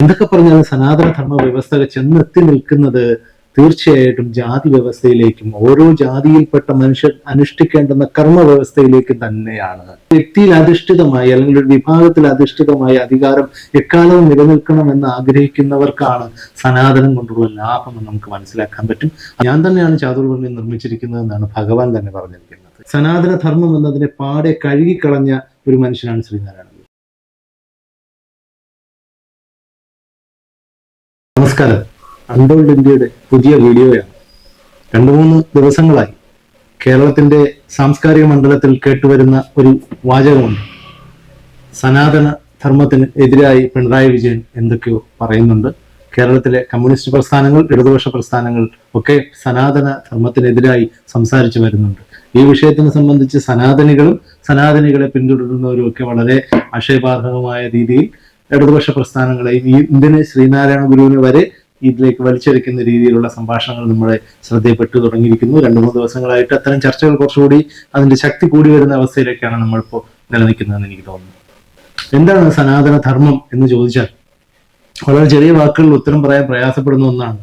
എന്തൊക്കെ പറഞ്ഞാലും സനാതന ധർമ്മ വ്യവസ്ഥ ചെന്നെത്തി നിൽക്കുന്നത് തീർച്ചയായിട്ടും ജാതി വ്യവസ്ഥയിലേക്കും ഓരോ ജാതിയിൽപ്പെട്ട മനുഷ്യർ അനുഷ്ഠിക്കേണ്ടുന്ന കർമ്മ വ്യവസ്ഥയിലേക്കും തന്നെയാണ്. വ്യക്തിയിൽ അധിഷ്ഠിതമായി അല്ലെങ്കിൽ ഒരു വിഭാഗത്തിൽ അധിഷ്ഠിതമായ അധികാരം എക്കാലവും നിലനിൽക്കണമെന്ന് ആഗ്രഹിക്കുന്നവർക്കാണ് സനാതനം കൊണ്ടുള്ള ലാഭം എന്ന് നമുക്ക് മനസ്സിലാക്കാൻ പറ്റും. ഞാൻ തന്നെയാണ് ചാതുർഭൂമി നിർമ്മിച്ചിരിക്കുന്നത് എന്നാണ് ഭഗവാൻ തന്നെ പറഞ്ഞിരിക്കുന്നത്. സനാതന ധർമ്മം എന്നതിനെ പാടെ കഴുകിക്കളഞ്ഞ ഒരു മനുഷ്യനാണ് ശ്രീനാരായണ. നമസ്കാരം. അൺബോൾഡ് ഇന്ത്യയുടെ പുതിയ വീഡിയോയാണ്. രണ്ടു മൂന്ന് ദിവസങ്ങളായി കേരളത്തിന്റെ സാംസ്കാരിക മണ്ഡലത്തിൽ കേട്ടുവരുന്ന ഒരു വാചകമുണ്ട്. സനാതന ധർമ്മത്തിന് എതിരായി പിണറായി വിജയൻ എന്തൊക്കെയോ പറയുന്നുണ്ട്. കേരളത്തിലെ കമ്മ്യൂണിസ്റ്റ് പ്രസ്ഥാനങ്ങൾ ഇടതുപക്ഷ പ്രസ്ഥാനങ്ങൾ ഒക്കെ സനാതന ധർമ്മത്തിനെതിരായി സംസാരിച്ചു വരുന്നുണ്ട്. ഈ വിഷയത്തിനെ സംബന്ധിച്ച് സനാതനികളും സനാതനികളെ പിന്തുടരുന്നവരും ഒക്കെ വളരെ ആക്ഷേപാർഹമായ രീതിയിൽ ഇടതുപക്ഷ പ്രസ്ഥാനങ്ങളെയും ഈ ഇന്ത്യനെ ശ്രീനാരായണ ഗുരുവിനെ വരെ ഇതിലേക്ക് വലിച്ചെടുക്കുന്ന രീതിയിലുള്ള സംഭാഷണങ്ങൾ നമ്മളെ ശ്രദ്ധയപ്പെട്ടു തുടങ്ങിയിരിക്കുന്നു. രണ്ടു മൂന്ന് ദിവസങ്ങളായിട്ട് അത്തരം ചർച്ചകൾ കുറച്ചുകൂടി അതിന്റെ ശക്തി കൂടി വരുന്ന അവസ്ഥയിലേക്കാണ് നമ്മളിപ്പോൾ നിലനിൽക്കുന്നതെന്ന് എനിക്ക് തോന്നുന്നു. എന്താണ് സനാതന ധർമ്മം എന്ന് ചോദിച്ചാൽ വളരെ ചെറിയ വാക്കുകളിൽ ഉത്തരം പറയാൻ പ്രയാസപ്പെടുന്ന ഒന്നാണ്.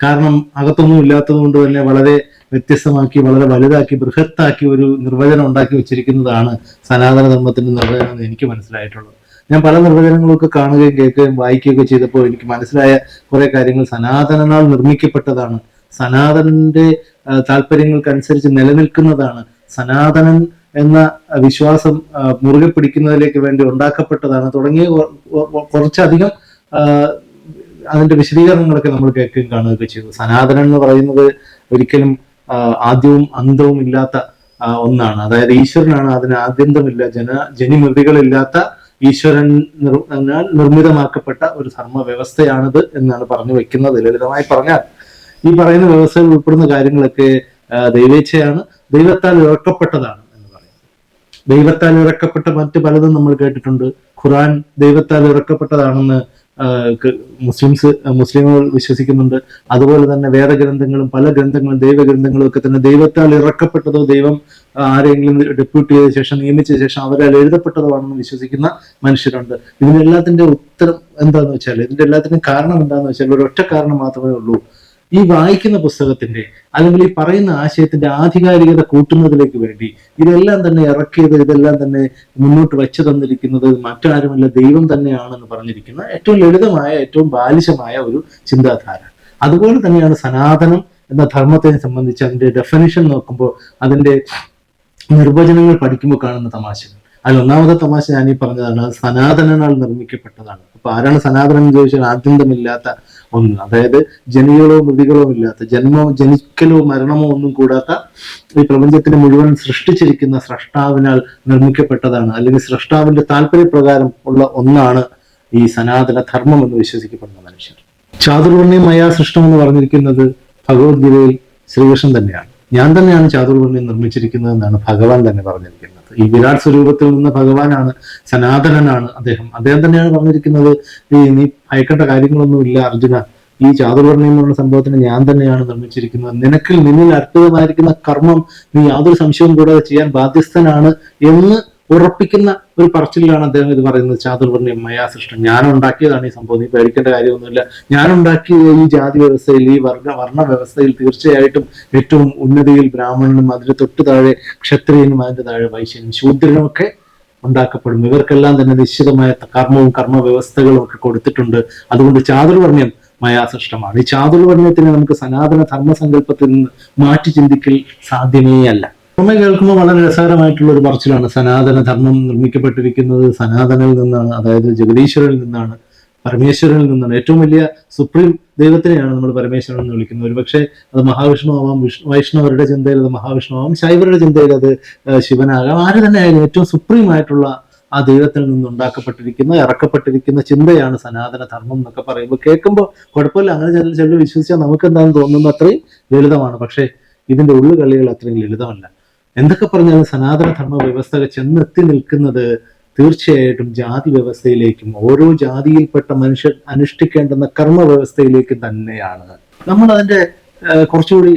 കാരണം അകത്തൊന്നും ഇല്ലാത്തത് കൊണ്ട് തന്നെ വളരെ വ്യത്യസ്തമാക്കി വളരെ വലുതാക്കി ബൃഹത്താക്കി ഒരു നിർവചനം ഉണ്ടാക്കി വെച്ചിരിക്കുന്നതാണ് സനാതന ധർമ്മത്തിന്റെ നിർവചനം എന്ന് എനിക്ക് മനസ്സിലായിട്ടുള്ളത്. ഞാൻ പല നിർവചനങ്ങളൊക്കെ കാണുകയും കേൾക്കുകയും വായിക്കുകയൊക്കെ ചെയ്തപ്പോൾ എനിക്ക് മനസ്സിലായ കുറെ കാര്യങ്ങൾ സനാതനനാൾ നിർമ്മിക്കപ്പെട്ടതാണ്. സനാതനന്റെ താല്പര്യങ്ങൾക്കനുസരിച്ച് നിലനിൽക്കുന്നതാണ്. സനാതനൻ എന്ന വിശ്വാസം മുറുകെ പിടിക്കുന്നതിലേക്ക് വേണ്ടി ഉണ്ടാക്കപ്പെട്ടതാണ്. തുടങ്ങിയ കുറച്ചധികം അതിന്റെ വിശദീകരണങ്ങളൊക്കെ നമ്മൾ കേൾക്കുകയും കാണുകയൊക്കെ ചെയ്തു. സനാതനൻ എന്ന് പറയുന്നത് ഒരിക്കലും ആദ്യവും അന്തവും ഇല്ലാത്ത ഒന്നാണ്. അതായത് ഈശ്വരനാണ് അതിന് ആദ്യന്തമില്ല. ജന ജനിമൃതികളില്ലാത്ത ഈശ്വരൻ നിർമ്മിതമാക്കപ്പെട്ട ഒരു ധർമ്മ വ്യവസ്ഥയാണിത് എന്നാണ് പറഞ്ഞു വെക്കുന്നത്. ലളിതമായി പറഞ്ഞാൽ ഈ പറയുന്ന വ്യവസ്ഥയിൽ ഉൾപ്പെടുന്ന കാര്യങ്ങളൊക്കെ ദൈവേച്ഛയാണ്. ദൈവത്താൽ ഇറക്കപ്പെട്ടതാണ് എന്ന് പറയുന്നത്. ദൈവത്താൽ ഇറക്കപ്പെട്ട മറ്റ് പലതും നമ്മൾ കേട്ടിട്ടുണ്ട്. ഖുറാൻ ദൈവത്താൽ ഇറക്കപ്പെട്ടതാണെന്ന് മുസ്ലിംസ് മുസ്ലിമുകൾ വിശ്വസിക്കുന്നുണ്ട്. അതുപോലെ തന്നെ വേദഗ്രന്ഥങ്ങളും പല ഗ്രന്ഥങ്ങളും ദൈവഗ്രന്ഥങ്ങളും ഒക്കെ തന്നെ ദൈവത്താൽ ഇറക്കപ്പെട്ടതോ ദൈവം ആരെങ്കിലും ഡെപ്യൂട്ട് ചെയ്ത ശേഷം നിയമിച്ച ശേഷം അവരാൽ എഴുതപ്പെട്ടതോ ആണെന്ന് വിശ്വസിക്കുന്ന മനുഷ്യരുണ്ട്. ഇതിനെല്ലാത്തിന്റെ ഉത്തരം എന്താന്ന് വെച്ചാൽ ഇതിന്റെ എല്ലാത്തിനും കാരണം എന്താന്ന് വെച്ചാൽ ഒരൊറ്റ കാരണം മാത്രമേ ഉള്ളൂ. ഈ വായിക്കുന്ന പുസ്തകത്തിന്റെ അല്ലെങ്കിൽ ഈ പറയുന്ന ആശയത്തിന്റെ ആധികാരികത കൂട്ടുന്നതിലേക്ക് വേണ്ടി ഇതെല്ലാം തന്നെ ഇറക്കിയത് ഇതെല്ലാം തന്നെ മുന്നോട്ട് വെച്ചു തന്നിരിക്കുന്നത് മറ്റാരുമല്ല ദൈവം തന്നെയാണെന്ന് പറഞ്ഞിരിക്കുന്ന ഏറ്റവും ലളിതമായ ഏറ്റവും ബാലിശമായ ഒരു ചിന്താധാര. അതുപോലെ തന്നെയാണ് സനാതനം എന്ന ധർമ്മത്തെ സംബന്ധിച്ച് അതിന്റെ ഡെഫിനിഷൻ നോക്കുമ്പോൾ അതിന്റെ നിർവചനങ്ങൾ പഠിക്കുമ്പോൾ കാണുന്ന തമാശകൾ. അതിൽ ഒന്നാമത്തെ തമാശ ഞാൻ ഈ പറഞ്ഞതാണ് സനാതനനാൽ നിർമ്മിക്കപ്പെട്ടതാണ്. അപ്പൊ ആരാണ് സനാതനം എന്ന് ചോദിച്ചാൽ ആദ്യന്തമില്ലാത്ത ഒന്ന്. അതായത് ജനികളോ മൃതികളോ ഇല്ലാത്ത ജന്മോ ജനിക്കലോ മരണമോ ഒന്നും കൂടാത്ത ഈ പ്രപഞ്ചത്തിന് മുഴുവൻ സൃഷ്ടിച്ചിരിക്കുന്ന സ്രഷ്ടാവിനാൽ നിർമ്മിക്കപ്പെട്ടതാണ്. അല്ലെങ്കിൽ സ്രഷ്ടാവിന്റെ താല്പര്യപ്രകാരം ഉള്ള ഒന്നാണ് ഈ സനാതന ധർമ്മം എന്ന് വിശ്വസിക്കപ്പെടുന്ന മനുഷ്യർ. ചാതുർവർണയം മയാ സൃഷ്ടം എന്ന് പറഞ്ഞിരിക്കുന്നത് ഭഗവത്ഗീതയിൽ ശ്രീകൃഷ്ണൻ തന്നെയാണ്. ഞാൻ തന്നെയാണ് ചാതുർവർണയം നിർമ്മിച്ചിരിക്കുന്നത് എന്നാണ് ഭഗവാൻ തന്നെ പറഞ്ഞിരിക്കുന്നത്. ഈ വിരാട് സ്വരൂപത്തിൽ നിന്ന് ഭഗവാനാണ് സനാതനനാണ് അദ്ദേഹം. അദ്ദേഹം തന്നെയാണ് പറഞ്ഞിരിക്കുന്നത് ഈ നീ ഭയക്കേണ്ട കാര്യങ്ങളൊന്നും ഇല്ല അർജുന. ഈ ചാതുർവർണയം എന്നുള്ള സംഭവത്തിന് ഞാൻ തന്നെയാണ് നിർമ്മിച്ചിരിക്കുന്നത്. നിനക്കിൽ നിന്നിൽ അർപ്പിതമായിരിക്കുന്ന കർമ്മം നീ യാതൊരു സംശയവും കൂടാതെ ചെയ്യാൻ ബാധ്യസ്ഥനാണ് എന്ന് ഉറപ്പിക്കുന്ന ഒരു പറച്ചിലാണ് അദ്ദേഹം ഇത് പറയുന്നത്. ചാതുർവർണയം മയാ സൃഷ്ടം. ഞാൻ ഉണ്ടാക്കിയതാണ് ഈ സംഭവം. നീ പേടിക്കേണ്ട കാര്യമൊന്നുമില്ല. ഞാൻ ഉണ്ടാക്കിയ ഈ ജാതി വ്യവസ്ഥയിൽ ഈ വർഗ വർണ വ്യവസ്ഥയിൽ തീർച്ചയായിട്ടും ഏറ്റവും ഉന്നതിയിൽ ബ്രാഹ്മണനും അതിന് തൊട്ടു താഴെ ക്ഷത്രിയനും അതിന്റെ താഴെ വൈശ്യനും ശൂദ്രനും ഒക്കെ ഉണ്ടാക്കപ്പെടും. ഇവർക്കെല്ലാം തന്നെ നിശ്ചിതമായ കർമ്മവും കർമ്മ വ്യവസ്ഥകളും ഒക്കെ കൊടുത്തിട്ടുണ്ട്. അതുകൊണ്ട് ചാതുർവർണ്യം മയാസൃഷ്ടമാണ് ഈ ചാതുർവർണയത്തിനെ നമുക്ക് സനാതന ധർമ്മസങ്കല്പത്തിൽ നിന്ന് മാറ്റി ചിന്തിക്കൽ സാധ്യമേ അല്ല പുറമെ കേൾക്കുമ്പോൾ വളരെ രസകരമായിട്ടുള്ള ഒരു പറച്ചിലാണ്. സനാതന ധർമ്മം നിർമ്മിക്കപ്പെട്ടിരിക്കുന്നത് സനാതനിൽ നിന്നാണ്. അതായത് ജഗദീശ്വരനിൽ നിന്നാണ്. പരമേശ്വരനിൽ നിന്നാണ്. ഏറ്റവും വലിയ സുപ്രീം ദൈവത്തിനെയാണ് നമ്മൾ പരമേശ്വരൻ എന്ന് വിളിക്കുന്നത്. ഒരു പക്ഷേ അത് മഹാവിഷ്ണു ആവാം വിഷ്ണു വൈഷ്ണവരുടെ ചിന്തയിൽ അത് മഹാവിഷ്ണു ആവാം ശൈവരുടെ ചിന്തയിൽ അത് ശിവനാകാം. ആര് തന്നെ ആയാലും ഏറ്റവും സുപ്രീം ആയിട്ടുള്ള ആ ദൈവത്തിൽ നിന്നുണ്ടാക്കപ്പെട്ടിരിക്കുന്ന ഇറക്കപ്പെട്ടിരിക്കുന്ന ചിന്തയാണ് സനാതന ധർമ്മം എന്നൊക്കെ പറയുമ്പോൾ കേൾക്കുമ്പോൾ കുഴപ്പമില്ല. അങ്ങനെ ചില ചിലർ വിശ്വസിച്ചാൽ നമുക്ക് എന്താണെന്ന് തോന്നുന്നത് അത്രയും ലളിതമാണ്. പക്ഷേ ഇതിന്റെ ഉള്ളുകളികൾ അത്രയും ലളിതമല്ല. എന്തൊക്കെ പറഞ്ഞാലും സനാതന ധർമ്മ വ്യവസ്ഥ ചെന്നെത്തി നിൽക്കുന്നത് തീർച്ചയായിട്ടും ജാതി വ്യവസ്ഥയിലേക്കും ഓരോ ജാതിയിൽപ്പെട്ട മനുഷ്യർ അനുഷ്ഠിക്കേണ്ടുന്ന കർമ്മ വ്യവസ്ഥയിലേക്കും തന്നെയാണ്. നമ്മൾ അതിന്റെ കുറച്ചുകൂടി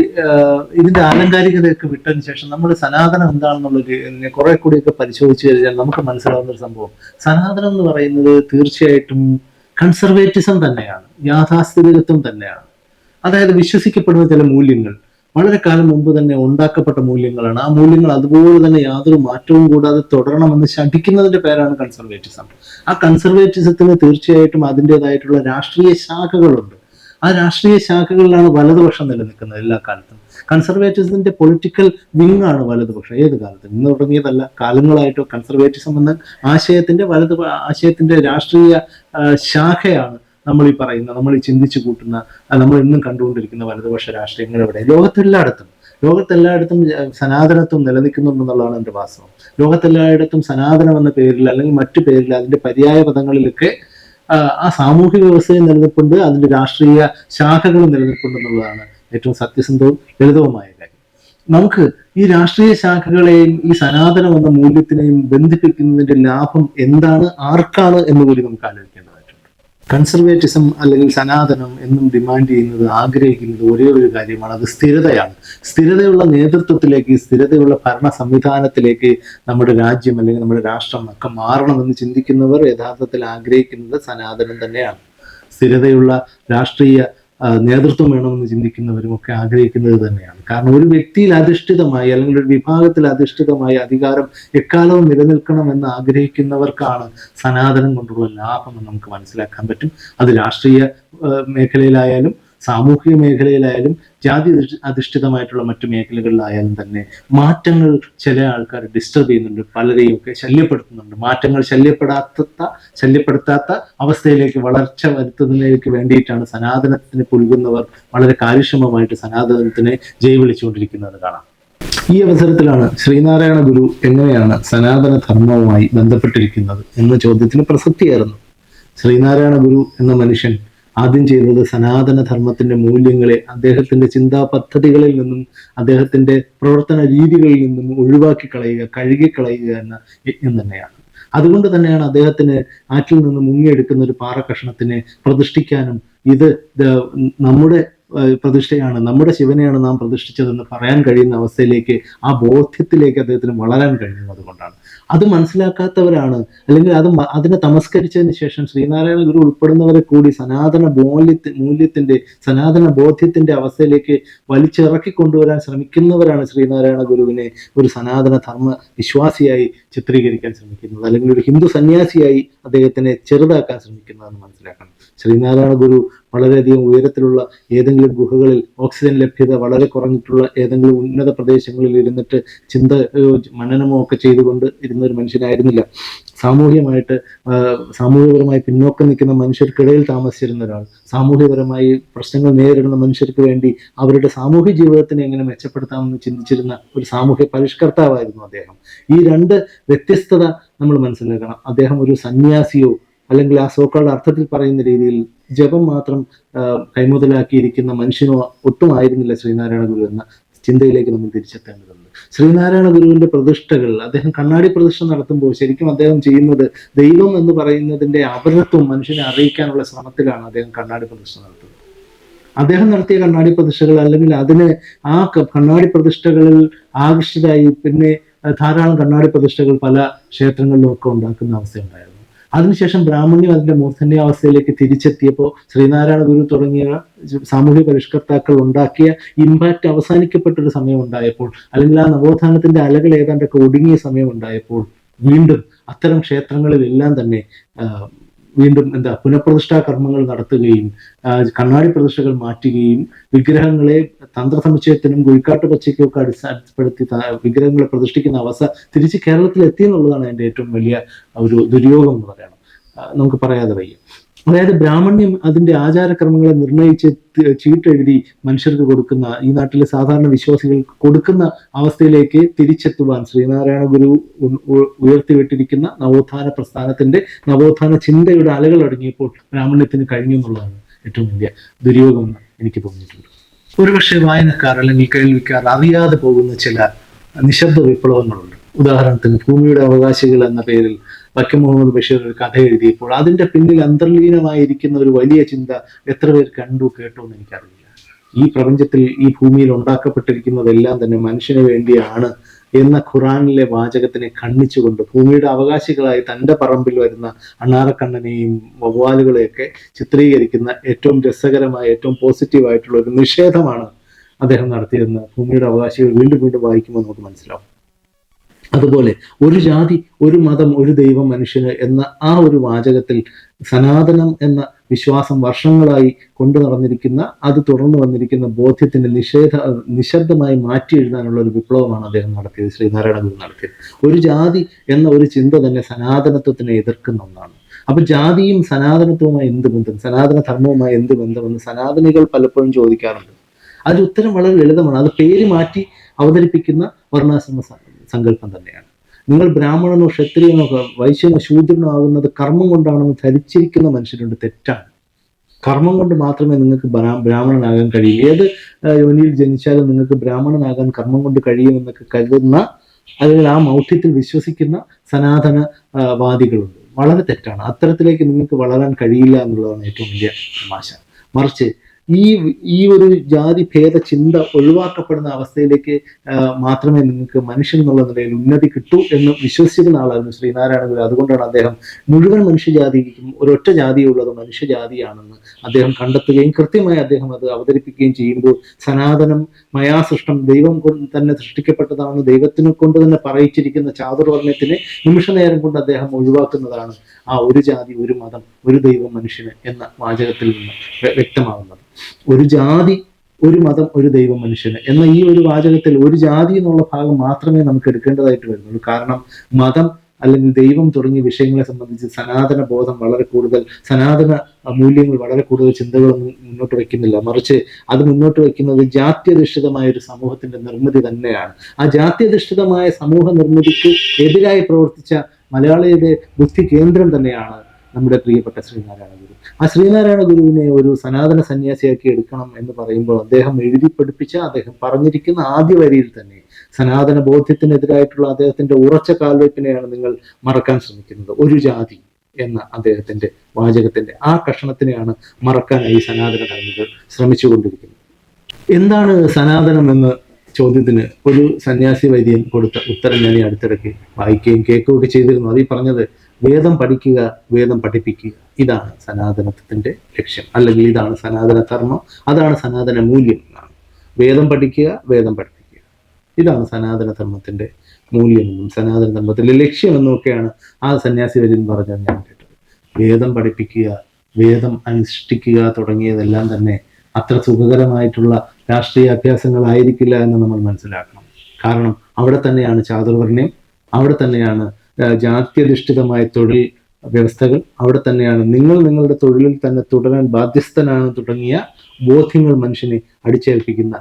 ഇതിന്റെ ആലങ്കാരികതയൊക്കെ വിട്ടതിന് ശേഷം നമ്മൾ സനാതനം എന്താണെന്നുള്ളത് കുറെ കൂടിയൊക്കെ പരിശോധിച്ചു കഴിഞ്ഞാൽ നമുക്ക് മനസ്സിലാവുന്ന ഒരു സംഭവം. സനാതനം എന്ന് പറയുന്നത് തീർച്ചയായിട്ടും കൺസർവേറ്റിസം തന്നെയാണ് യാഥാസ്ഥിതികത്വം തന്നെയാണ്. അതായത് വിശ്വസിക്കപ്പെടുന്ന ചില മൂല്യങ്ങൾ. വളരെ കാലം മുമ്പ് തന്നെ ഉണ്ടാക്കപ്പെട്ട മൂല്യങ്ങളാണ്. ആ മൂല്യങ്ങൾ അതുപോലെ തന്നെ യാതൊരു മാറ്റവും കൂടാതെ തുടരണമെന്ന് ശഠിക്കുന്നതിന്റെ പേരാണ് കൺസർവേറ്റിസം ആ കൺസർവേറ്റിസത്തിന് തീർച്ചയായിട്ടും അതിന്റെതായിട്ടുള്ള രാഷ്ട്രീയ ശാഖകളുണ്ട്. ആ രാഷ്ട്രീയ ശാഖകളിലാണ് വലതുപക്ഷം നിലനിൽക്കുന്നത് എല്ലാ കാലത്തും. കൺസർവേറ്റിസത്തിന്റെ പൊളിറ്റിക്കൽ വിങ് ആണ് വലതുപക്ഷം. ഏത് കാലത്തും? ഇന്ന് തുടങ്ങിയതല്ല. കാലങ്ങളായിട്ട് കൺസർവേറ്റിസം എന്ന ആശയത്തിന്റെ വലതു ആശയത്തിന്റെ രാഷ്ട്രീയ ശാഖയാണ് നമ്മൾ ഈ പറയുന്ന നമ്മൾ ഈ ചിന്തിച്ചു കൂട്ടുന്ന നമ്മൾ ഇന്നും കണ്ടുകൊണ്ടിരിക്കുന്ന വലതുപക്ഷ രാഷ്ട്രീയങ്ങൾ എവിടെ? ലോകത്തെല്ലായിടത്തും. ലോകത്തെല്ലായിടത്തും സനാതനത്വം നിലനിൽക്കുന്നുണ്ടെന്നുള്ളതാണ് എന്റെ വാസ്തവം. ലോകത്തെല്ലായിടത്തും സനാതനം എന്ന പേരിൽ അല്ലെങ്കിൽ മറ്റു പേരിൽ അതിന്റെ പര്യായ പദങ്ങളിലൊക്കെ ആ, സാമൂഹിക വ്യവസ്ഥയും നിലനിൽപ്പുണ്ട് അതിന്റെ രാഷ്ട്രീയ ശാഖകളും നിലനിൽപ്പുണ്ടെന്നുള്ളതാണ് ഏറ്റവും സത്യസന്ധവും ലളിതവുമായ കാര്യം. നമുക്ക് ഈ രാഷ്ട്രീയ ശാഖകളെയും ഈ സനാതനം എന്ന മൂല്യത്തിനെയും ബന്ധിപ്പിക്കുന്നതിന്റെ ലാഭം എന്താണ് ആർക്കാണ് എന്ന് കൂടി നമുക്ക് ആലോചിക്കേണ്ടതായിട്ടുണ്ട് കൺസർവേറ്റിസം അല്ലെങ്കിൽ സനാതനം എന്നും ഡിമാൻഡ് ചെയ്യുന്നത് ആഗ്രഹിക്കുന്നത് ഒരേ ഒരു കാര്യമാണ്. അത് സ്ഥിരതയാണ്. സ്ഥിരതയുള്ള നേതൃത്വത്തിലേക്ക് സ്ഥിരതയുള്ള ഭരണ സംവിധാനത്തിലേക്ക് നമ്മുടെ രാജ്യം അല്ലെങ്കിൽ നമ്മുടെ രാഷ്ട്രം ഒക്കെ മാറണമെന്ന് ചിന്തിക്കുന്നവർ യഥാർത്ഥത്തിൽ ആഗ്രഹിക്കുന്നത് സനാതനം തന്നെയാണ്. സ്ഥിരതയുള്ള രാഷ്ട്രീയ നേതൃത്വം വേണമെന്ന് ചിന്തിക്കുന്നവരും ഒക്കെ ആഗ്രഹിക്കുന്നത് തന്നെയാണ്. കാരണം ഒരു വ്യക്തിയിൽ അധിഷ്ഠിതമായി അല്ലെങ്കിൽ ഒരു വിഭാഗത്തിൽ അധിഷ്ഠിതമായി അധികാരം എക്കാലവും നിലനിൽക്കണമെന്ന് ആഗ്രഹിക്കുന്നവർക്കാണ് സനാതനം കൊണ്ടുള്ള ലാഭം എന്ന് നമുക്ക് മനസ്സിലാക്കാൻ പറ്റും. അത് രാഷ്ട്രീയ മേഖലയിലായാലും സാമൂഹിക മേഖലയിലായാലും ജാതി അധിഷ്ഠി- അധിഷ്ഠിതമായിട്ടുള്ള മറ്റു മേഖലകളിലായാലും തന്നെ മാറ്റങ്ങൾ ചില ആൾക്കാർ ഡിസ്റ്റർബ് ചെയ്യുന്നുണ്ട്. പലരെയും ഒക്കെ ശല്യപ്പെടുത്തുന്നുണ്ട്. മാറ്റങ്ങൾ ശല്യപ്പെടാത്ത ശല്യപ്പെടുത്താത്ത അവസ്ഥയിലേക്ക് വളർച്ച വരുത്തുന്നതിലേക്ക് വേണ്ടിയിട്ടാണ് സനാതനത്തിന് പുൽകുന്നവർ വളരെ കാര്യക്ഷമമായിട്ട് സനാതനത്തിനെ ജയവിളിച്ചുകൊണ്ടിരിക്കുന്നത് കാണാം. ഈ അവസരത്തിലാണ് ശ്രീനാരായണ ഗുരു എങ്ങനെയാണ് സനാതന ധർമ്മവുമായി ബന്ധപ്പെട്ടിരിക്കുന്നത് എന്ന ചോദ്യത്തിന് പ്രസക്തിയായിരുന്നു ശ്രീനാരായണ ഗുരു എന്ന മനുഷ്യൻ ആദ്യം ചെയ്തത് സനാതന ധർമ്മത്തിന്റെ മൂല്യങ്ങളെ അദ്ദേഹത്തിന്റെ ചിന്താ പദ്ധതികളിൽ നിന്നും അദ്ദേഹത്തിന്റെ പ്രവർത്തന രീതികളിൽ നിന്നും ഒഴിവാക്കി കളയുക കഴുകിക്കളയുക എന്ന യജ്ഞം തന്നെയാണ്. അതുകൊണ്ട് തന്നെയാണ് അദ്ദേഹത്തിന് ആറ്റിൽ നിന്ന് മുങ്ങിയെടുക്കുന്ന ഒരു പാറക്കഷ്ണത്തിനെ പ്രതിഷ്ഠിക്കാനും ഇത് നമ്മുടെ പ്രതിഷ്ഠയാണ് നമ്മുടെ ശിവനെയാണ് നാം പ്രതിഷ്ഠിച്ചതെന്ന് പറയാൻ കഴിയുന്ന അവസ്ഥയിലേക്ക് ആ ബോധ്യത്തിലേക്ക് അദ്ദേഹത്തിന് വളരാൻ കഴിയുന്നത് കൊണ്ടാണ്. അത് മനസ്സിലാക്കാത്തവരാണ്. അല്ലെങ്കിൽ അത് അതിനെ തമസ്കരിച്ചതിന് ശേഷം ശ്രീനാരായണ ഗുരു ഉൾപ്പെടുന്നവരെ കൂടി സനാതന മൂല്യത്തി മൂല്യത്തിന്റെ സനാതന ബോധ്യത്തിന്റെ അവസ്ഥയിലേക്ക് വലിച്ചിറക്കി കൊണ്ടുവരാൻ ശ്രമിക്കുന്നവരാണ് ശ്രീനാരായണ ഗുരുവിനെ ഒരു സനാതന ധർമ്മ വിശ്വാസിയായി ചിത്രീകരിക്കാൻ ശ്രമിക്കുന്നത്. അല്ലെങ്കിൽ ഒരു ഹിന്ദു സന്യാസിയായി അദ്ദേഹത്തിനെ ചെറുതാക്കാൻ ശ്രമിക്കുന്നതെന്ന് മനസ്സിലാക്കണം. ശ്രീനാരായണ ഗുരു വളരെയധികം ഉയരത്തിലുള്ള ഏതെങ്കിലും ഗുഹകളിൽ ഓക്സിജൻ ലഭ്യത വളരെ കുറഞ്ഞിട്ടുള്ള ഏതെങ്കിലും ഉന്നത പ്രദേശങ്ങളിൽ ഇരുന്നിട്ട് ചിന്ത മനനമോ ഒക്കെ ചെയ്തുകൊണ്ട് ഇരുന്ന ഒരു മനുഷ്യനായിരുന്നില്ല. സാമൂഹ്യമായിട്ട് സാമൂഹികപരമായി പിന്നോക്കം നിൽക്കുന്ന മനുഷ്യർക്കിടയിൽ താമസിച്ചിരുന്ന ഒരാൾ സാമൂഹികപരമായി പ്രശ്നങ്ങൾ നേരിടുന്ന മനുഷ്യർക്ക് വേണ്ടി അവരുടെ സാമൂഹ്യ ജീവിതത്തിനെ എങ്ങനെ മെച്ചപ്പെടുത്താമെന്ന് ചിന്തിച്ചിരുന്ന ഒരു സാമൂഹ്യ പരിഷ്കർത്താവായിരുന്നു അദ്ദേഹം. ഈ രണ്ട് വ്യത്യസ്തത നമ്മൾ മനസ്സിലാക്കണം. അദ്ദേഹം ഒരു സന്യാസിയോ അല്ലെങ്കിൽ ആ സോക്കളുടെ അർത്ഥത്തിൽ പറയുന്ന രീതിയിൽ ജപം മാത്രം കൈമുതലാക്കിയിരിക്കുന്ന മനുഷ്യനോ ഒട്ടും ആയിരുന്നില്ല ശ്രീനാരായണ ഗുരു എന്ന ചിന്തയിലേക്ക് നമ്മൾ തിരിച്ചെത്തേണ്ടതുണ്ട്. ശ്രീനാരായണ ഗുരുവിന്റെ പ്രതിഷ്ഠകൾ അദ്ദേഹം കണ്ണാടി പ്രതിഷ്ഠ നടത്തുമ്പോൾ ശരിക്കും അദ്ദേഹം ചെയ്യുന്നത് ദൈവം എന്ന് പറയുന്നതിന്റെ അപരത്വം മനുഷ്യനെ അറിയിക്കാനുള്ള ശ്രമത്തിലാണ് അദ്ദേഹം കണ്ണാടി പ്രതിഷ്ഠ നടത്തുന്നത്. അദ്ദേഹം നടത്തിയ കണ്ണാടി പ്രതിഷ്ഠകൾ അല്ലെങ്കിൽ അതിന് ആ കണ്ണാടി പ്രതിഷ്ഠകളിൽ ആകർഷിതായി പിന്നെ ധാരാളം കണ്ണാടി പ്രതിഷ്ഠകൾ പല ക്ഷേത്രങ്ങളിലും ഒക്കെ ഉണ്ടാക്കുന്ന അവസ്ഥയുണ്ടായിരുന്നു. അതിനുശേഷം ബ്രാഹ്മണ്യം അതിന്റെ മൂർധന്യ അവസ്ഥയിലേക്ക് തിരിച്ചെത്തിയപ്പോൾ ശ്രീനാരായണ ഗുരു തുടങ്ങിയ സാമൂഹ്യ പരിഷ്കർത്താക്കൾ ഉണ്ടാക്കിയ ഇമ്പാക്റ്റ് അവസാനിക്കപ്പെട്ട ഒരു സമയം ഉണ്ടായപ്പോൾ അല്ലെങ്കിൽ ആ നവോത്ഥാനത്തിന്റെ അലകൾ ഏതാണ്ടൊക്കെ ഒടുങ്ങിയ സമയം ഉണ്ടായപ്പോൾ വീണ്ടും അത്തരം ക്ഷേത്രങ്ങളിലെല്ലാം തന്നെ വീണ്ടും എന്താ പുനഃപ്രതിഷ്ഠാ കർമ്മങ്ങൾ നടത്തുകയും കണ്ണാടി പ്രതിഷ്ഠകൾ മാറ്റുകയും വിഗ്രഹങ്ങളെ തന്ത്ര സമുച്ചയത്തിനും കുഴിക്കാട്ട് പച്ചയ്ക്കും ഒക്കെ അടിസ്ഥാനപ്പെടുത്തി വിഗ്രഹങ്ങളെ പ്രതിഷ്ഠിക്കുന്ന അവസ്ഥ തിരിച്ച് കേരളത്തിൽ എത്തി എന്നുള്ളതാണ് എന്റെ ഏറ്റവും വലിയ ഒരു ദുര്യോഗം എന്ന് പറയണം നമുക്ക് പറയാതെ വയ്യ. അതായത് ബ്രാഹ്മണ്യം അതിന്റെ ആചാരക്രമങ്ങളെ നിർണയിച്ച് ചീട്ടെഴുതി മനുഷ്യർക്ക് കൊടുക്കുന്ന ഈ നാട്ടിലെ സാധാരണ വിശ്വാസികൾക്ക് കൊടുക്കുന്ന അവസ്ഥയിലേക്ക് തിരിച്ചെത്തുവാൻ ശ്രീനാരായണ ഗുരു ഉയർത്തിവിട്ടിരിക്കുന്ന നവോത്ഥാന പ്രസ്ഥാനത്തിന്റെ നവോത്ഥാന ചിന്തയുടെ അലകൾ അടങ്ങിയപ്പോൾ ബ്രാഹ്മണ്യത്തിന് കഴിഞ്ഞു എന്നുള്ളതാണ് ഏറ്റവും വലിയ ദുര്യോഗം എനിക്ക് തോന്നിയിട്ടുണ്ട് ഒരുപക്ഷെ വായനക്കാർ അല്ലെങ്കിൽ കേൾവിക്കാർ അറിയാതെ പോകുന്ന ചില നിശബ്ദ വിപ്ലവങ്ങളുണ്ട്. ഉദാഹരണത്തിന് ഭൂമിയുടെ അവകാശികൾ എന്ന പേരിൽ വക്കം മുഹമ്മദ് ബഷീർ ഒരു കഥ എഴുതിയപ്പോൾ അതിന്റെ പിന്നിൽ അന്തർലീനമായിരിക്കുന്ന ഒരു വലിയ ചിന്ത എത്ര പേർ കണ്ടു കേട്ടോ എന്ന് എനിക്കറിയില്ല. ഈ പ്രപഞ്ചത്തിൽ ഈ ഭൂമിയിൽ ഉണ്ടാക്കപ്പെട്ടിരിക്കുന്നതെല്ലാം തന്നെ മനുഷ്യന് വേണ്ടിയാണ് എന്ന ഖുറാനിലെ വാചകത്തിനെ ഖണ്ഡിച്ചുകൊണ്ട് ഭൂമിയുടെ അവകാശികളായി തന്റെ പറമ്പിൽ വരുന്ന അണ്ണാറക്കണ്ണനെയും വവ്വാലുകളെയൊക്കെ ചിത്രീകരിക്കുന്ന ഏറ്റവും രസകരമായ ഏറ്റവും പോസിറ്റീവായിട്ടുള്ള ഒരു നിഷേധമാണ് അദ്ദേഹം നടത്തിയതെന്ന് ഭൂമിയുടെ അവകാശികൾ വീണ്ടും വീണ്ടും വായിക്കുമ്പോൾ നമുക്ക് മനസ്സിലാവും. അതുപോലെ ഒരു ജാതി ഒരു മതം ഒരു ദൈവം മനുഷ്യന് എന്ന ആ ഒരു വാചകത്തിൽ സനാതനം എന്ന വിശ്വാസം വർഷങ്ങളായി കൊണ്ടു നടന്നിരിക്കുന്ന അത് തുറന്നു വന്നിരിക്കുന്ന ബോധ്യത്തിന്റെ നിഷേധ നിശബ്ദമായി മാറ്റി എഴുതാനുള്ള ഒരു വിപ്ലവമാണ് അദ്ദേഹം നടത്തിയത് ശ്രീനാരായണ ഗുരു നടത്തിയത്. ഒരു ജാതി എന്ന ഒരു ചിന്ത തന്നെ സനാതനത്വത്തിനെ എതിർക്കുന്ന ഒന്നാണ്. അപ്പൊ ജാതിയും സനാതനത്വവുമായി എന്ത് ബന്ധം? സനാതന ധർമ്മവുമായി എന്ത് ബന്ധമെന്ന് സനാതനികൾ പലപ്പോഴും ചോദിക്കാറുണ്ട്. അതിന് ഉത്തരം വളരെ ലളിതമാണ്. അത് പേര് മാറ്റി അവതരിപ്പിക്കുന്ന വർണാശ്രമ സങ്കല്പം തന്നെയാണ്. നിങ്ങൾ ബ്രാഹ്മണനോ ക്ഷത്രിയനോ വൈശ്യനോ ശൂദ്രനോ ആകുന്നത് കർമ്മം കൊണ്ടാണെന്ന് ധരിച്ചിരിക്കുന്ന മനുഷ്യരുണ്ട് തെറ്റാണ്. കർമ്മം കൊണ്ട് മാത്രമേ നിങ്ങൾക്ക് ബ്രാഹ്മണനാകാൻ കഴിയൂ. ഏത് യോനിയിൽ ജനിച്ചാലും നിങ്ങൾക്ക് ബ്രാഹ്മണനാകാൻ കർമ്മം കൊണ്ട് കഴിയുമെന്നൊക്കെ കരുതുന്ന അല്ലെങ്കിൽ ആ മൗഢ്യത്തിൽ വിശ്വസിക്കുന്ന സനാതന വാദികളുണ്ട്. വളരെ തെറ്റാണ്. അത്തരത്തിലേക്ക് നിങ്ങൾക്ക് വളരാൻ കഴിയില്ല എന്നുള്ളതാണ് ഏറ്റവും വലിയ തമാശ. മറിച്ച് ഈ ഈ ഒരു ജാതി ഭേദ ചിന്ത ഒഴിവാക്കപ്പെടുന്ന അവസ്ഥയിലേക്ക് മാത്രമേ നിങ്ങൾക്ക് മനുഷ്യൻ എന്നുള്ള നിലയിൽ ഉന്നതി കിട്ടൂ എന്ന് വിശ്വസിക്കുന്ന ആളായിരുന്നു ശ്രീനാരായണ ഗുരു. അതുകൊണ്ടാണ് അദ്ദേഹം മുഴുവൻ മനുഷ്യജാതിക്കും ഒരൊറ്റ ജാതിയുള്ളത് മനുഷ്യജാതിയാണെന്ന് അദ്ദേഹം കണ്ടെത്തുകയും കൃത്യമായി അദ്ദേഹം അത് അവതരിപ്പിക്കുകയും ചെയ്യുമ്പോൾ സനാതനം മയാസൃഷ്ടം ദൈവം കൊണ്ട് തന്നെ സൃഷ്ടിക്കപ്പെട്ടതാണ് ദൈവത്തിനെ കൊണ്ട് തന്നെ പറയിച്ചിരിക്കുന്ന ചാതുർവർണയത്തിനെ നിമിഷ നേരം കൊണ്ട് അദ്ദേഹം ഒഴിവാക്കുന്നതാണ് ആ ഒരു ജാതി ഒരു മതം ഒരു ദൈവം മനുഷ്യന് എന്ന വാചകത്തിൽ നിന്ന് വ്യ- വ്യക്തമാകുന്നത് ഒരു ജാതി ഒരു മതം ഒരു ദൈവം മനുഷ്യന് എന്ന ഈ ഒരു വാചകത്തിൽ ഒരു ജാതി എന്നുള്ള ഭാഗം മാത്രമേ നമുക്ക് എടുക്കേണ്ടതായിട്ട് വരുന്നുള്ളൂ. കാരണം മതം അല്ലെങ്കിൽ ദൈവം തുടങ്ങിയ വിഷയങ്ങളെ സംബന്ധിച്ച് സനാതന ബോധം വളരെ കൂടുതൽ സനാതന മൂല്യങ്ങൾ വളരെ കൂടുതൽ ചിന്തകളൊന്നും മുന്നോട്ട് വയ്ക്കുന്നില്ല. മറിച്ച് അത് മുന്നോട്ട് വയ്ക്കുന്നത് ജാത്യധിഷ്ഠിതമായ ഒരു സമൂഹത്തിന്റെ നിർമ്മിതി തന്നെയാണ്. ആ ജാത്യധിഷ്ഠിതമായ സമൂഹ നിർമ്മിതിക്ക് എതിരായി പ്രവർത്തിച്ച മലയാളിയുടെ ബുദ്ധി കേന്ദ്രം തന്നെയാണ് നമ്മുടെ പ്രിയപ്പെട്ട ശ്രീനാരായണ ഗുരു. ആ ശ്രീനാരായണ ഗുരുവിനെ ഒരു സനാതന സന്യാസിയാക്കി എടുക്കണം എന്ന് പറയുമ്പോൾ അദ്ദേഹം എഴുതി പഠിപ്പിച്ച അദ്ദേഹം പറഞ്ഞിരിക്കുന്ന ആദ്യ വരിയിൽ തന്നെ സനാതന ബോധ്യത്തിനെതിരായിട്ടുള്ള അദ്ദേഹത്തിന്റെ ഉറച്ച കാൽവയ്പിനെയാണ് നിങ്ങൾ മറക്കാൻ ശ്രമിക്കുന്നത്. ഒരു ജാതി എന്ന അദ്ദേഹത്തിന്റെ വാചകത്തിന്റെ ആ കഷണത്തിനെയാണ് മറക്കാനായി സനാതന ധർമ്മികൾ ശ്രമിച്ചുകൊണ്ടിരിക്കുന്നത്. എന്താണ് സനാതനം എന്ന ചോദ്യത്തിന് ഒരു സന്യാസി വൈദ്യൻ കൊടുത്ത ഉത്തരം ഞാൻ ഈ അടുത്തിടയ്ക്ക് വായിക്കുകയും കേൾക്കുകയൊക്കെ ചെയ്തിരുന്നു. അത് ഈ പറഞ്ഞത് വേദം പഠിക്കുക വേദം പഠിപ്പിക്കുക. ഇതാണ് സനാതനത്വത്തിന്റെ ലക്ഷ്യം. അല്ലെങ്കിൽ ഇതാണ് സനാതന ധർമ്മം അതാണ് സനാതന മൂല്യം എന്നാണ്. വേദം പഠിക്കുക വേദം പഠിപ്പിക്കുക. ഇതാണ് സനാതന ധർമ്മത്തിന്റെ മൂല്യമെന്നും സനാതന ധർമ്മത്തിന്റെ ലക്ഷ്യമെന്നും ഒക്കെയാണ് ആ സന്യാസി വര്യൻ പറഞ്ഞത് ഞാൻ കേട്ടത്. വേദം പഠിപ്പിക്കുക വേദം അനുഷ്ഠിക്കുക തുടങ്ങിയതെല്ലാം തന്നെ അത്ര സുഖകരമായിട്ടുള്ള രാഷ്ട്രീയ അഭ്യാസങ്ങളായിരിക്കില്ല എന്ന് നമ്മൾ മനസ്സിലാക്കണം. കാരണം അവിടെ തന്നെയാണ് ചാതുർവർണയം അവിടെ തന്നെയാണ് ജാത്യധിഷ്ഠിതമായ തൊഴിൽ വ്യവസ്ഥകൾ അവിടെ തന്നെയാണ്. നിങ്ങൾ നിങ്ങളുടെ തൊഴിലിൽ തന്നെ തുടരാൻ ബാധ്യസ്ഥനാണ് തുടങ്ങിയ ബോധ്യങ്ങൾ മനുഷ്യനെ അടിച്ചേൽപ്പിക്കുന്ന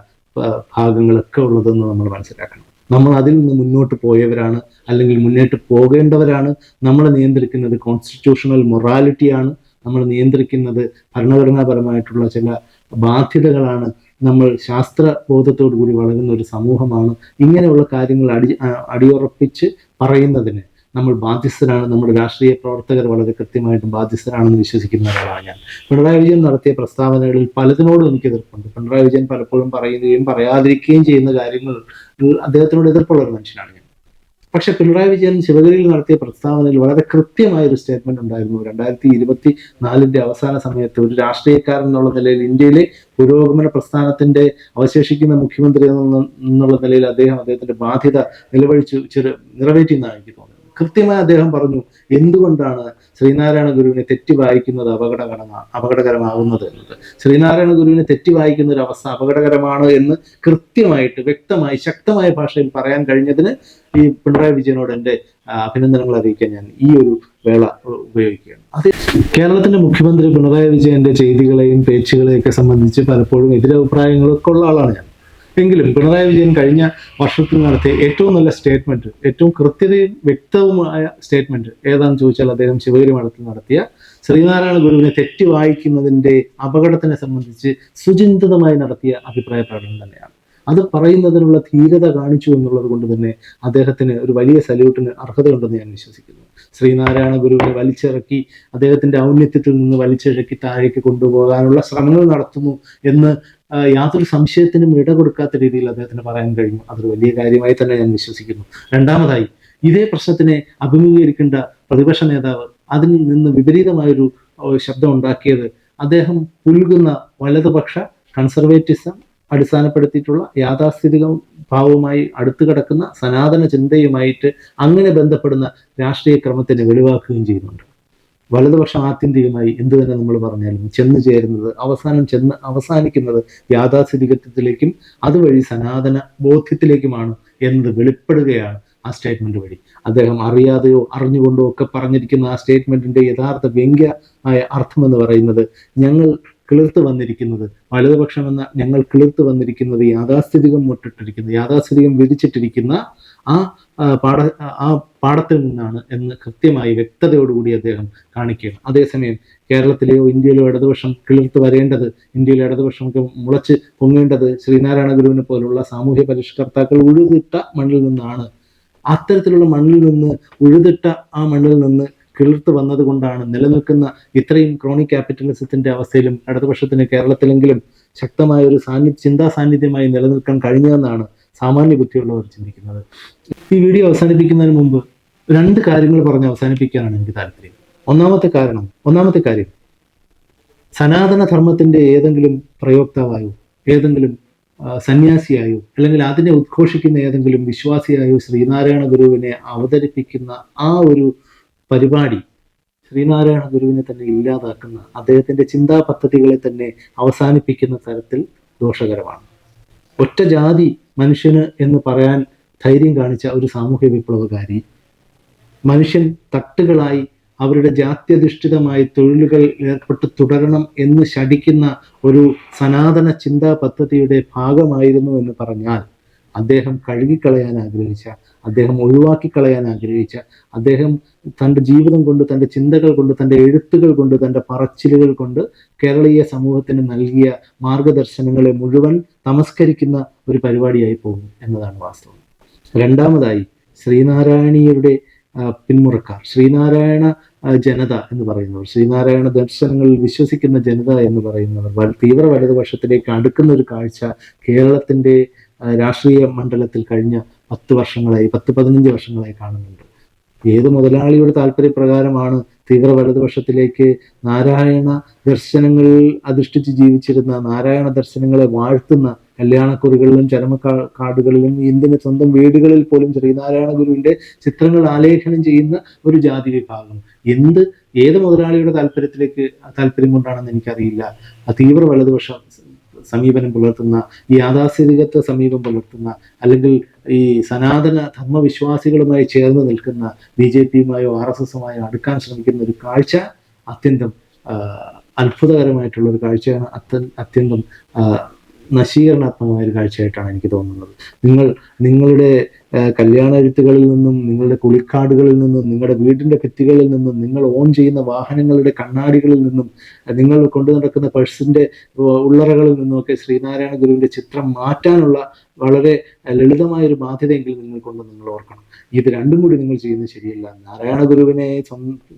ഭാഗങ്ങളൊക്കെ ഉള്ളതെന്ന് നമ്മൾ മനസ്സിലാക്കണം. നമ്മൾ അതിൽ നിന്ന് മുന്നോട്ട് പോയവരാണ് അല്ലെങ്കിൽ മുന്നോട്ട് പോകേണ്ടവരാണ്. നമ്മൾ നിയന്ത്രിക്കുന്നത് കോൺസ്റ്റിറ്റ്യൂഷണൽ മൊറാലിറ്റിയാണ് നമ്മൾ നിയന്ത്രിക്കുന്നത് ഭരണഘടനാപരമായിട്ടുള്ള ചില ബാധ്യതകളാണ്. നമ്മൾ ശാസ്ത്ര ബോധത്തോടു കൂടി വളരുന്ന ഒരു സമൂഹമാണ്. ഇങ്ങനെയുള്ള കാര്യങ്ങൾ അടി അടിയുറപ്പിച്ച് പറയുന്നതിന് നമ്മൾ ബാധ്യസ്ഥരാണ്. നമ്മുടെ രാഷ്ട്രീയ പ്രവർത്തകർ വളരെ കൃത്യമായിട്ടും ബാധ്യസ്ഥരാണെന്ന് വിശ്വസിക്കുന്ന ഒരാളാണ് ഞാൻ. പിണറായി വിജയൻ നടത്തിയ പ്രസ്താവനകളിൽ പലതിനോടും എനിക്ക് എതിർപ്പുണ്ട്. പിണറായി വിജയൻ പലപ്പോഴും പറയുകയും പറയാതിരിക്കുകയും ചെയ്യുന്ന കാര്യങ്ങൾ അദ്ദേഹത്തിനോട് എതിർപ്പുള്ള ഒരു മനുഷ്യനാണ് ഞാൻ. പക്ഷെ പിണറായി വിജയൻ ശിവഗിരിയിൽ നടത്തിയ പ്രസ്താവനയിൽ വളരെ കൃത്യമായ ഒരു സ്റ്റേറ്റ്മെന്റ് ഉണ്ടായിരുന്നു. രണ്ടായിരത്തി ഇരുപത്തി നാലിന്റെ അവസാന സമയത്ത് ഒരു രാഷ്ട്രീയക്കാരൻ എന്നുള്ള നിലയിൽ ഇന്ത്യയിലെ പുരോഗമന പ്രസ്ഥാനത്തിന്റെ അവശേഷിക്കുന്ന മുഖ്യമന്ത്രി എന്നുള്ള നിലയിൽ അദ്ദേഹം അദ്ദേഹത്തിന്റെ ബാധ്യത നിലവഴിച്ചു ചെറു നിറവേറ്റിയെന്നാണ് എനിക്ക് തോന്നുന്നത്. കൃത്യമായി അദ്ദേഹം പറഞ്ഞു എന്തുകൊണ്ടാണ് ശ്രീനാരായണ ഗുരുവിനെ തെറ്റി വായിക്കുന്നത് അപകടകരമാ അപകടകരമാകുന്നത്? എന്നത് ശ്രീനാരായണ ഗുരുവിനെ തെറ്റി വായിക്കുന്ന ഒരു അവസ്ഥ അപകടകരമാണ് എന്ന് കൃത്യമായിട്ട് വ്യക്തമായി ശക്തമായ ഭാഷയിൽ പറയാൻ കഴിഞ്ഞതിന് ഈ പിണറായി വിജയനോട് എന്റെ അഭിനന്ദനങ്ങൾ അറിയിക്കാൻ ഞാൻ ഈ ഒരു വേള ഉപയോഗിക്കുകയാണ്. അത് കേരളത്തിന്റെ മുഖ്യമന്ത്രി പിണറായി വിജയന്റെ ചെയ്തികളെയും പേച്ചുകളെയും ഒക്കെ സംബന്ധിച്ച് പലപ്പോഴും എതിരഭിപ്രായങ്ങളൊക്കെ ഉള്ള ആളാണ് ഞാൻ. എങ്കിലും പിണറായി വിജയൻ കഴിഞ്ഞ വർഷത്തിൽ നടത്തിയ ഏറ്റവും നല്ല സ്റ്റേറ്റ്മെന്റ് ഏറ്റവും കൃത്യതയും വ്യക്തവുമായ സ്റ്റേറ്റ്മെന്റ് ഏതാണെന്ന് ചോദിച്ചാൽ അദ്ദേഹം ശിവഗിരി മഠത്തിൽ നടത്തിയ ശ്രീനാരായണ ഗുരുവിനെ തെറ്റി വായിക്കുന്നതിന്റെ അപകടത്തിനെ സംബന്ധിച്ച് സുചിന്തിതമായി നടത്തിയ അഭിപ്രായ പ്രകടനം തന്നെയാണ്. അത് പറയുന്നതിനുള്ള ധീരത കാണിച്ചു എന്നുള്ളത് കൊണ്ട് തന്നെ അദ്ദേഹത്തിന് ഒരു വലിയ സല്യൂട്ടിന് അർഹതയുണ്ടെന്ന് ഞാൻ വിശ്വസിക്കുന്നു. ശ്രീനാരായണ ഗുരുവിനെ വലിച്ചിറക്കി അദ്ദേഹത്തിന്റെ ഔന്നത്യത്തിൽ നിന്ന് വലിച്ചിഴക്കി താഴേക്ക് കൊണ്ടുപോകാനുള്ള ശ്രമങ്ങൾ നടത്തുന്നു എന്ന് യാതൊരു സംശയത്തിനും ഇട കൊടുക്കാത്ത രീതിയിൽ അദ്ദേഹത്തിന് പറയാൻ കഴിഞ്ഞു. അതൊരു വലിയ കാര്യമായി തന്നെ ഞാൻ വിശ്വസിക്കുന്നു. രണ്ടാമതായി ഇതേ പ്രശ്നത്തിനെ അഭിമുഖീകരിക്കേണ്ട പ്രതിപക്ഷ നേതാവ് അതിൽ നിന്ന് വിപരീതമായൊരു ശബ്ദം ഉണ്ടാക്കിയത് അദ്ദേഹം പുൽകുന്ന വലതുപക്ഷ കൺസർവേറ്റിസം അടിസ്ഥാനപ്പെടുത്തിയിട്ടുള്ള യാഥാസ്ഥിതിക ഭാവവുമായി അടുത്തു കിടക്കുന്ന സനാതന ചിന്തയുമായിട്ട് അങ്ങനെ ബന്ധപ്പെടുന്ന രാഷ്ട്രീയ ക്രമത്തിനെ വെളിവാക്കുകയും ചെയ്യുന്നുണ്ട്. വലതുപക്ഷം ആത്യന്തികമായി എന്തു തന്നെ നമ്മൾ പറഞ്ഞാലും ചെന്ന് ചേരുന്നത് അവസാനം ചെന്ന് അവസാനിക്കുന്നത് യാഥാസ്ഥിതികത്വത്തിലേക്കും അതുവഴി സനാതന ബോധ്യത്തിലേക്കുമാണ് എന്നത് വെളിപ്പെടുകയാണ് ആ സ്റ്റേറ്റ്മെന്റ് വഴി. അദ്ദേഹം അറിയാതെയോ അറിഞ്ഞുകൊണ്ടോ ഒക്കെ പറഞ്ഞിരിക്കുന്ന ആ സ്റ്റേറ്റ്മെന്റിന്റെ യഥാർത്ഥ വ്യംഗ്യമായ അർത്ഥം എന്ന് പറയുന്നത് ഞങ്ങൾ കിളിർത്ത് വന്നിരിക്കുന്നത്. വലതുപക്ഷം എന്ന ഞങ്ങൾ കിളിർത്ത് വന്നിരിക്കുന്നത് യാഥാസ്ഥിതികം മുട്ടിട്ടിരിക്കുന്ന യാഥാസ്ഥിതികം വിധിച്ചിട്ടിരിക്കുന്ന ആ പാട ആ പാഠത്തിൽ നിന്നാണ് എന്ന് കൃത്യമായി വ്യക്തതയോടുകൂടി അദ്ദേഹം കാണിക്കുകയാണ്. അതേസമയം കേരളത്തിലെയോ ഇന്ത്യയിലോ ഇടതുപക്ഷം കിളിർത്ത് വരേണ്ടത് ഇന്ത്യയിലെ ഇടതുപക്ഷമൊക്കെ മുളച്ച് പൊങ്ങേണ്ടത് ശ്രീനാരായണ ഗുരുവിനെ പോലുള്ള സാമൂഹ്യ പരിഷ്കർത്താക്കൾ ഉഴുതിട്ട മണ്ണിൽ നിന്നാണ്. അത്തരത്തിലുള്ള മണ്ണിൽ നിന്ന് ഉഴുതിട്ട ആ മണ്ണിൽ നിന്ന് കിളിർത്ത് വന്നതുകൊണ്ടാണ് നിലനിൽക്കുന്ന ഇത്രയും ക്രോണിക് ക്യാപിറ്റലിസത്തിന്റെ അവസ്ഥയിലും ഇടതുപക്ഷത്തിന് കേരളത്തിലെങ്കിലും ശക്തമായ ഒരു സാന്നി ചിന്താ സാന്നിധ്യമായി നിലനിൽക്കാൻ കഴിഞ്ഞതെന്നാണ് സാമാന്യ ബുദ്ധിയുള്ളവർ ചിന്തിക്കുന്നത്. ഈ വീഡിയോ അവസാനിപ്പിക്കുന്നതിന് മുമ്പ് രണ്ട് കാര്യങ്ങൾ പറഞ്ഞ് അവസാനിപ്പിക്കാനാണ് എനിക്ക് താല്പര്യം. ഒന്നാമത്തെ കാരണം ഒന്നാമത്തെ കാര്യം സനാതന ധർമ്മത്തിന്റെ ഏതെങ്കിലും പ്രയോക്താവായോ ഏതെങ്കിലും സന്യാസിയായോ അല്ലെങ്കിൽ അതിനെ ഉദ്ഘോഷിക്കുന്ന ഏതെങ്കിലും വിശ്വാസിയായോ ശ്രീനാരായണ ഗുരുവിനെ അവതരിപ്പിക്കുന്ന ആ ഒരു പരിപാടി. ശ്രീനാരായണ ഗുരുവിനെ തന്നെ ഇല്ലാതാക്കുന്ന അദ്ദേഹത്തിന്റെ ചിന്താ പദ്ധതികളെ തന്നെ അവസാനിപ്പിക്കുന്ന തരത്തിൽ ദോഷകരമാണ്. ഒറ്റ ജാതി മനുഷ്യന് എന്ന് പറയാൻ ധൈര്യം കാണിച്ച ഒരു സാമൂഹ്യ വിപ്ലവകാരി മനുഷ്യൻ തട്ടുകളായി അവരുടെ ജാത്യധിഷ്ഠിതമായി തൊഴിലുകൾ ഏർപ്പെട്ട് തുടരണം എന്ന് ശടിക്കുന്ന ഒരു സനാതന ചിന്താ പദ്ധതിയുടെ ഭാഗമായിരുന്നു എന്ന് പറഞ്ഞാൽ അദ്ദേഹം കഴുകിക്കളയാൻ ആഗ്രഹിച്ച അദ്ദേഹം ഒഴിവാക്കി കളയാൻ ആഗ്രഹിച്ച അദ്ദേഹം തന്റെ ജീവിതം കൊണ്ട് തന്റെ ചിന്തകൾ കൊണ്ട് തന്റെ എഴുത്തുകൾ കൊണ്ട് തന്റെ പറച്ചിലുകൾ കൊണ്ട് കേരളീയ സമൂഹത്തിന് നൽകിയ മാർഗദർശനങ്ങളെ മുഴുവൻ തമസ്കരിക്കുന്ന ഒരു പരിപാടിയായി പോകും എന്നതാണ് വാസ്തവം. രണ്ടാമതായി ശ്രീനാരായണീയരുടെ പിന്മുറക്കാർ ശ്രീനാരായണ ജനത എന്ന് പറയുന്നവർ ശ്രീനാരായണ ദർശനങ്ങളിൽ വിശ്വസിക്കുന്ന ജനത എന്ന് പറയുന്നവർ തീവ്ര വലതുപക്ഷത്തിലേക്ക് അടുക്കുന്ന ഒരു കാഴ്ച കേരളത്തിന്റെ ആ, രാഷ്ട്രീയ മണ്ഡലത്തിൽ കഴിഞ്ഞ പത്ത് വർഷങ്ങളായി പത്ത് പതിനഞ്ച് വർഷങ്ങളായി കാണുന്നുണ്ട്. ഏത് മുതലാളിയുടെ താല്പര്യപ്രകാരമാണ് തീവ്ര വലതുപക്ഷത്തിലേക്ക് നാരായണ ദർശനങ്ങളിൽ അധിഷ്ഠിച്ച് ജീവിച്ചിരുന്ന നാരായണ ദർശനങ്ങളെ വാഴ്ത്തുന്ന കല്യാണക്കുറികളിലും ചരമ കാടുകളിലും ഇന്ത്യൻ സ്വന്തം വീടുകളിൽ പോലും ശ്രീനാരായണ ഗുരുവിന്റെ ചിത്രങ്ങൾ ആലേഖനം ചെയ്യുന്ന ഒരു ജാതി വിഭാഗം. എന്ത് ഏത് മുതലാളിയുടെ താല്പര്യത്തിലേക്ക് താല്പര്യം കൊണ്ടാണെന്ന് എനിക്കറിയില്ല. ആ തീവ്ര വലതുപക്ഷ സമീപനം പുലർത്തുന്ന ഈ യാഥാസ്ഥിതികത്വ സമീപം പുലർത്തുന്ന അല്ലെങ്കിൽ ഈ സനാതന ധർമ്മവിശ്വാസികളുമായി ചേർന്ന് നിൽക്കുന്ന ബി ജെ പിയുമായോ ആർ എസ് എസുമായോ അടുക്കാൻ ശ്രമിക്കുന്ന ഒരു കാഴ്ച അത്യന്തം അത്ഭുതകരമായിട്ടുള്ള ഒരു കാഴ്ചയാണ്. അത്യ അത്യന്തം നശീകരണാത്മകമായ ഒരു കാഴ്ചയായിട്ടാണ് എനിക്ക് തോന്നുന്നത്. നിങ്ങൾ നിങ്ങളുടെ കല്യാണ എഴുത്തുകളിൽ നിന്നും നിങ്ങളുടെ കുളിക്കാടുകളിൽ നിന്നും നിങ്ങളുടെ വീടിന്റെ ഭിത്തികളിൽ നിന്നും നിങ്ങൾ ഓൺ ചെയ്യുന്ന വാഹനങ്ങളുടെ കണ്ണാടികളിൽ നിന്നും നിങ്ങൾ കൊണ്ടു നടക്കുന്ന പേഴ്സിന്റെ ഉള്ളറകളിൽ നിന്നുമൊക്കെ ശ്രീനാരായണ ഗുരുവിന്റെ ചിത്രം മാറ്റാനുള്ള വളരെ ലളിതമായ ഒരു ബാധ്യതയെങ്കിലും നിങ്ങൾക്കുണ്ട് നിങ്ങൾ ഓർക്കണം. ഇത് രണ്ടും കൂടി നിങ്ങൾ ചെയ്യുന്നത് ശരിയല്ല. നാരായണ ഗുരുവിനെ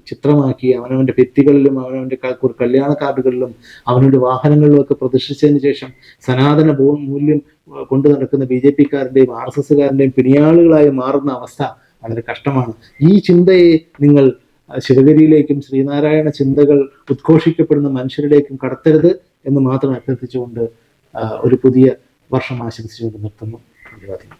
ചിത്രമാക്കി അവനവന്റെ ഭിത്തികളിലും അവനവന്റെ കല്യാണ കാർഡുകളിലും അവനവന്റെ വാഹനങ്ങളിലും ഒക്കെ പ്രതിഷ്ഠിച്ചതിന് ശേഷം സനാതന മൂല്യം കൊണ്ടു നടക്കുന്ന ബി ജെ പിക്കാരന്റെയും ആർ എസ് എസ്സുകാരന്റെയും പിണിയാളുകളായി മാറുന്ന അവസ്ഥ വളരെ കഷ്ടമാണ്. ഈ ചിന്തയെ നിങ്ങൾ ശിവഗിരിയിലേക്കും ശ്രീനാരായണ ചിന്തകൾ ഉദ്ഘോഷിക്കപ്പെടുന്ന മനുഷ്യരിലേക്കും കടത്തരുത് എന്ന് മാത്രം അഭ്യർത്ഥിച്ചുകൊണ്ട് ഒരു പുതിയ വർഷം ആശംസിച്ചുകൊണ്ട് നിർത്തുന്നു. ധന്യവാദം